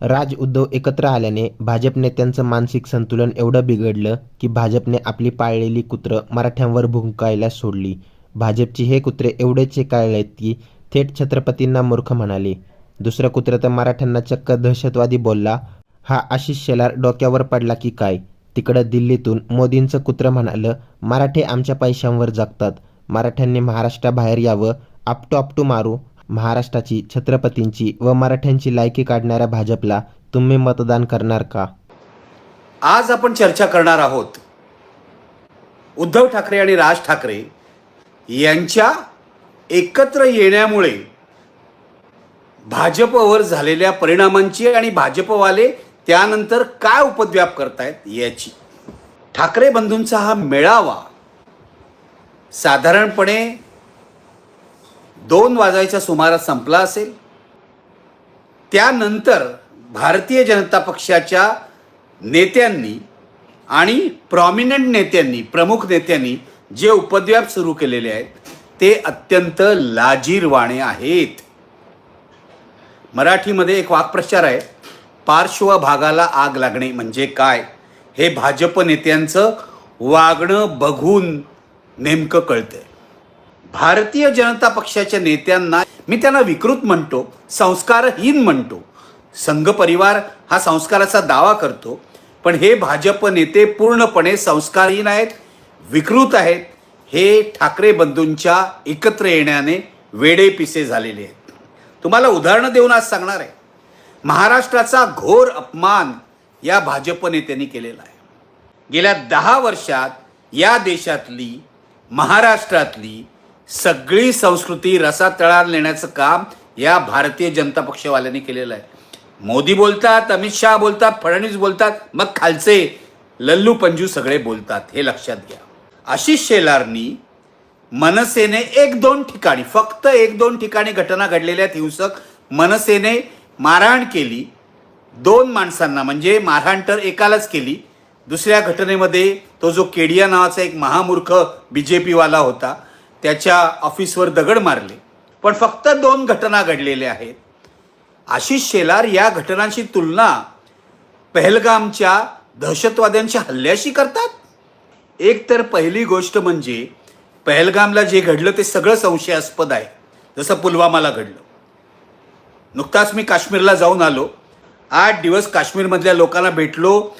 राज उद्धव एकत्र आल्याने भाजप नेत्यांचं मानसिक संतुलन एवढं बिघडलं की भाजपने आपली पाळलेली कुत्रं मराठ्यांवर भुंकायला सोडली. भाजपची हे कुत्रे एवढे चेकाळलेत की थेट छत्रपतींना मूर्ख म्हणाले. दुसरं कुत्रं तर मराठ्यांना चक्क दहशतवादी बोलला. हा आशिष शेलार डोक्यावर पडला की काय? तिकडं दिल्लीतून मोदींचं कुत्रं म्हणालं मराठे आमच्या पैशांवर जगतात. मराठ्यांनी महाराष्ट्राबाहेर यावं. आपटू आपटू मारू. महाराष्ट्राची छत्रपतींची व मराठ्यांची लायकी काढणाऱ्या भाजपला तुम्ही मतदान करणार का? आज आपण चर्चा करणार आहोत उद्धव ठाकरे आणि राज ठाकरे यांच्या एकत्र येण्यामुळे भाजपवर झालेल्या परिणामांची आणि भाजपवाले त्यानंतर काय उपद्व्याप करतायत याची. ठाकरे बंधूंचा हा मेळावा साधारणपणे दोन वाजायच्या सुमारास संपला असेल. त्यानंतर भारतीय जनता पक्षाच्या नेत्यांनी आणि प्रॉमिनंट नेत्यांनी प्रमुख नेत्यांनी जे उपद्व्याप सुरू केलेले आहेत ते अत्यंत लाजीरवाणे आहेत. मराठीमध्ये एक वाक्प्रचार आहे पार्श्व भागाला आग लागणे म्हणजे काय? हे भाजप नेत्यांचं वागणं बघून नेमकं कळतंय. भारतीय जनता पक्षाच्या नेत्यांना मी त्यांना विकृत म्हणतो संस्कारहीन म्हणतो. संघ परिवार हा संस्काराचा दावा करतो पण हे भाजप नेते पूर्णपणे संस्कारहीन आहेत विकृत आहेत. हे ठाकरे बंधूंच्या एकत्र येण्याने वेडे पिसे झालेले आहेत. तुम्हाला उदाहरणं देऊन आज सांगणार आहे. महाराष्ट्राचा घोर अपमान या भाजप नेत्यांनी केलेला आहे. गेल्या दहा वर्षात या देशातली महाराष्ट्रातली सगळी संस्कृती रसातळाला नेण्याचं काम या भारतीय जनता पक्षवाल्यांनी केलेलं आहे. मोदी बोलतात अमित शहा बोलतात फडणवीस बोलतात मग खालचे लल्लू पंजू सगळे बोलतात हे लक्षात घ्या. आशिष शेलारनी मनसेने एक दोन ठिकाणी फक्त एक दोन ठिकाणी घटना घडलेल्या आहेत. हिंसक मनसेने मारहाण केली दोन माणसांना म्हणजे मारहाण तर एकालाच केली. दुसऱ्या घटनेमध्ये तो जो केडिया नावाचा एक महामूर्ख बी जे पीवाला होता त्याच्या ऑफिसवर दगड मारले. पण फक्त दोन घटना घडलेल्या आहेत. आशिष शेलार या घटनांची तुलना पहलगामच्या दहशतवाद्यांच्या हल्ल्याशी करतात? एक तर पहिली गोष्ट म्हणजे पहलगामला जे घडलं ते सगळं संशयास्पद आहे. जसं पुलवामाला घडलं. नुकताच मी काश्मीरला जाऊन आलो. आठ दिवस काश्मीरमधल्या लोकांना भेटलो.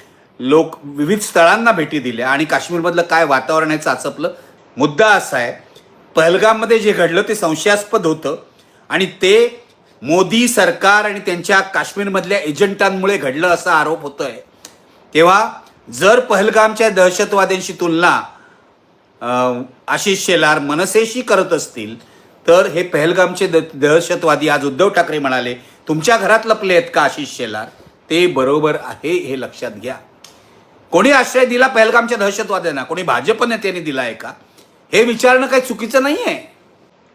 लोक विविध स्थळांना भेटी दिल्या. आणि काश्मीरमधलं काय वातावरण आहे चाचपलं. मुद्दा असा आहे पहलगाममध्ये जे घडलं ते संशयास्पद होतं. आणि ते मोदी सरकार आणि त्यांच्या काश्मीरमधल्या एजंटांमुळे घडलं असा आरोप होतोय. तेव्हा जर पहलगामच्या दहशतवाद्यांशी तुलना आशिष शेलार मनसेशी करत असतील तर हे पहलगामचे द दहशतवादी आज उद्धव ठाकरे म्हणाले तुमच्या घरात लपले आहेत का आशिष शेलार? ते बरोबर आहे हे लक्षात घ्या. कोणी आश्रय दिला पहलगामच्या दहशतवाद्यांना? कोणी भाजप नेत्यांनी दिला आहे का? हे विचारणं काही चुकीचं नाही आहे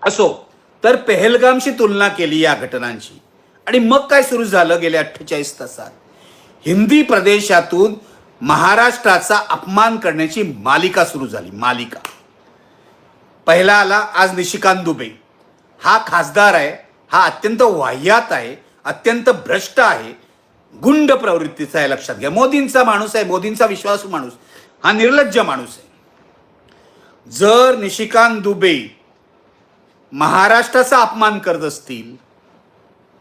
असो तर पहलगामशी तुलना केली या घटनांची. आणि मग काय सुरू झालं गेल्या अठ्ठेचाळीस तासात? हिंदी प्रदेशातून महाराष्ट्राचा अपमान करण्याची मालिका सुरू झाली मालिका. पहिला आला आज निशिकांत दुबे. हा खासदार आहे हा अत्यंत वाह्यात आहे अत्यंत भ्रष्ट आहे. गुंड प्रवृत्तीचा आहे लक्षात घ्या. मोदींचा माणूस आहे मोदींचा विश्वासू माणूस. हा निर्लज्ज माणूस आहे. जर निशिकांत दुबे महाराष्ट्राचा अपमान करत असतील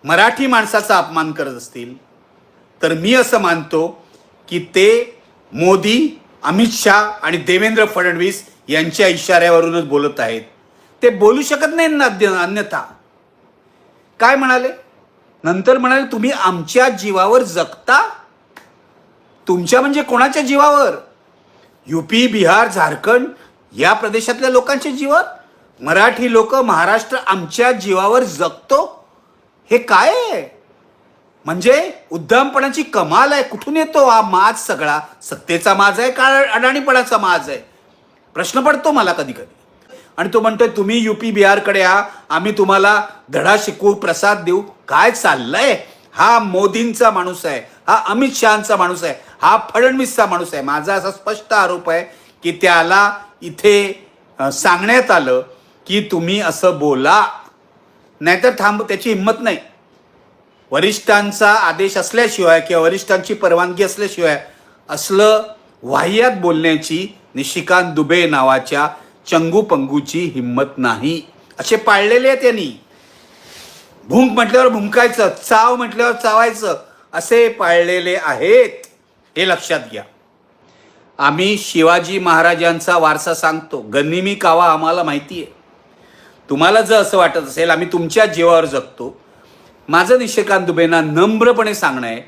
मराठी माणसाचा अपमान करत असतील तर मी असं मानतो की ते मोदी अमित शहा आणि देवेंद्र फडणवीस यांच्या इशाऱ्यावरूनच बोलत आहेत. ते बोलू शकत नाही ना अन्यथा. काय म्हणाले? नंतर म्हणाले तुम्ही आमच्या जीवावर जगता? तुमच्या म्हणजे कोणाच्या जीवावर? यूपी बिहार झारखंड या प्रदेशातल्या लोकांचे जीवन? मराठी लोक महाराष्ट्र आमच्या जीवावर जगतो? हे काय? आहे म्हणजे उद्दामपणाची कमाल आहे. कुठून येतो हा माज सगळा? सत्तेचा माज आहे का अडाणीपणाचा माज आहे? प्रश्न पडतो मला कधी कधी आणि तो म्हणतोय तुम्ही युपी बिहारकडे या. आम्ही तुम्हाला धडा शिकवू प्रसाद देऊ. काय चाललंय? हा मोदींचा माणूस आहे. हा अमित शहाचा माणूस आहे. हा फडणवीसचा माणूस आहे. माझा असा स्पष्ट आरोप आहे की त्याला इथे सांगण्यात आलं की तुम्ही असं बोला. नाहीतर थांब त्याची हिंमत नाही. वरिष्ठांचा आदेश असल्याशिवाय किंवा वरिष्ठांची परवानगी असल्याशिवाय असलं वाह्यात बोलण्याची निशिकांत दुबे नावाच्या चंगू पंगूची हिंमत नाही. असे पाळलेले आहेत त्यांनी भुंक म्हटल्यावर भुंकायचं चाव म्हटल्यावर चावायचं असे पाळलेले आहेत. हे लक्षात घ्या. आम्ही शिवाजी महाराजांचा वारसा सांगतो. गनिमी कावा आम्हाला माहिती आहे. तुम्हाला जर असं वाटत असेल आम्ही तुमच्या जीवावर जगतो. माझं निशिकांत दुबेंना नम्रपणे सांगणं आहे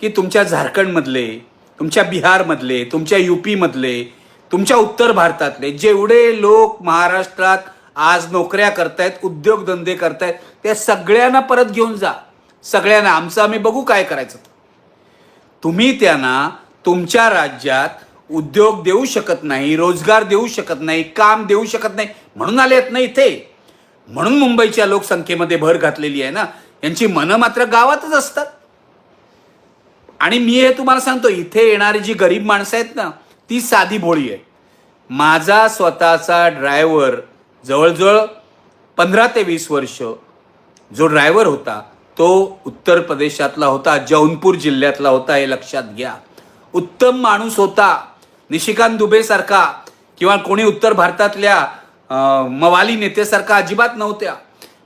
की तुमच्या झारखंडमधले तुमच्या बिहारमधले तुमच्या युपीमधले तुमच्या उत्तर भारतातले जेवढे लोक महाराष्ट्रात आज नोकऱ्या करतायत उद्योगधंदे करतायत त्या सगळ्यांना परत घेऊन जा. सगळ्यांना आमचं आम्ही बघू काय करायचं. तुम्ही त्यांना तुमच्या राज्यात उद्योग देऊ शकत नाही रोजगार देऊ शकत नाही काम देऊ शकत नाही. म्हणून आले आहेत ना इथे. म्हणून मुंबईच्या लोकसंख्येमध्ये भर घातलेली आहे ना. यांची मनं मात्र गावातच असतात. आणि मी हे तुम्हाला सांगतो इथे येणारी जी गरीब माणसं आहेत ना ती साधी भोळी आहे. माझा स्वतःचा ड्रायव्हर जवळजवळ पंधरा ते वीस वर्ष जो ड्रायव्हर होता तो उत्तर प्रदेशातला होता जौनपूर जिल्ह्यातला होता हे लक्षात घ्या. उत्तम माणूस होता. निशिकांत दुबेसारखा किंवा कोणी उत्तर भारतातल्या मवाली नेतेसारखा अजिबात नव्हत्या.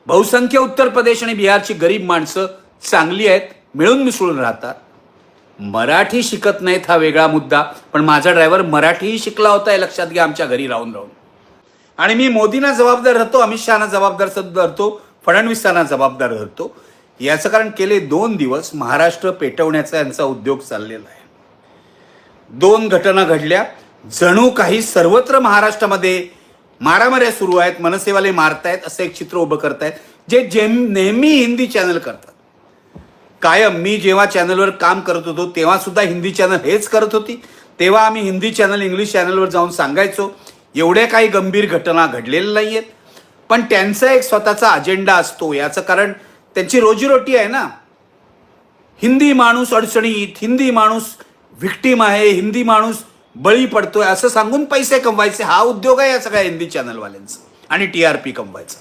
बहुसंख्य उत्तर प्रदेश आणि बिहारची गरीब माणसं चांगली आहेत मिळून मिसळून राहतात. मराठी शिकत नाहीत हा वेगळा मुद्दा पण माझा ड्रायव्हर मराठीही शिकला होता हे लक्षात घ्या आमच्या घरी राहून राहून. आणि मी मोदींना जबाबदार धरतो अमित शहाना जबाबदार धरतो फडणवीसांना जबाबदार धरतो. याचं कारण गेले दोन दिवस महाराष्ट्र पेटवण्याचा यांचा उद्योग चाललेला आहे. दोन घटना घडल्या. जणू काही सर्वत्र महाराष्ट्रामध्ये मारामाऱ्या सुरू आहेत मनसेवाले मारतायत असं एक चित्र उभं करतायत जे जेम नेहमी हिंदी चॅनल करतात. कायम मी जेव्हा चॅनलवर काम करत होतो तेव्हा सुद्धा हिंदी चॅनल हेच करत होती. तेव्हा आम्ही हिंदी चॅनल इंग्लिश चॅनलवर जाऊन सांगायचो एवढ्या काही गंभीर घटना घडलेल्या नाही आहेत पण त्यांचा एक स्वतःचा अजेंडा असतो याचं कारण त्यांची रोजीरोटी आहे ना. हिंदी माणूस अडचणीत हिंदी माणूस व्हिक्टीम आहे हिंदी माणूस बळी पडतोय असं सांगून पैसे कमवायचे. हा उद्योग आहे या सगळ्या हिंदी चॅनलवाल्यांचा आणि टी आर पी कमवायचा.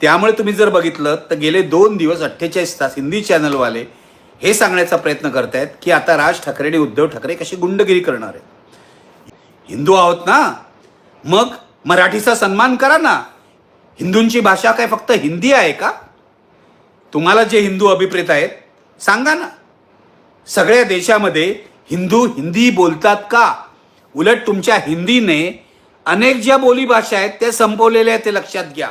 त्यामुळे तुम्ही जर बघितलं तर गेले दोन दिवस अठ्ठेचाळीस तास हिंदी चॅनलवाले हे सांगण्याचा प्रयत्न करतायत की आता राज ठाकरे आणि उद्धव ठाकरे कशी गुंडगिरी करणार आहेत. हिंदू आहोत ना? मग मराठीचा सन्मान करा ना. हिंदूंची भाषा काय फक्त हिंदी आहे का? तुम्हाला जे हिंदू अभिप्रेत आहेत सांगा ना. सगळ्या देशामध्ये हिंदू हिंदी बोलतात का? उलट तुमच्या हिंदीने अनेक ज्या बोलीभाषा आहेत त्या संपवलेल्या आहेत ते लक्षात घ्या.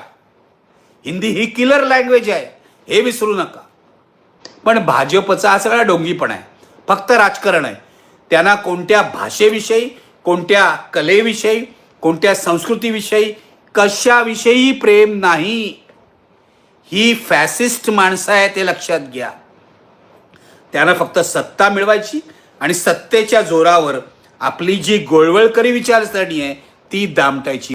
हिंदी ही किलर लँग्वेज आहे. हे विसरू नका. पण भाजपचा हा सगळा डोंगीपणा आहे. फक्त राजकारण आहे. त्यांना कोणत्या भाषेविषयी कोणत्या कलेविषयी कोणत्या संस्कृतीविषयी कशाविषयी प्रेम नाही? ही फॅसिस्ट माणसं आहे ते लक्षात घ्या. त्यांना फक्त सत्ता मिळवायची आणि सत्तेच्या जोरावर आपली जी गोळवळकरी विचारसरणी आहे ती दामटायची.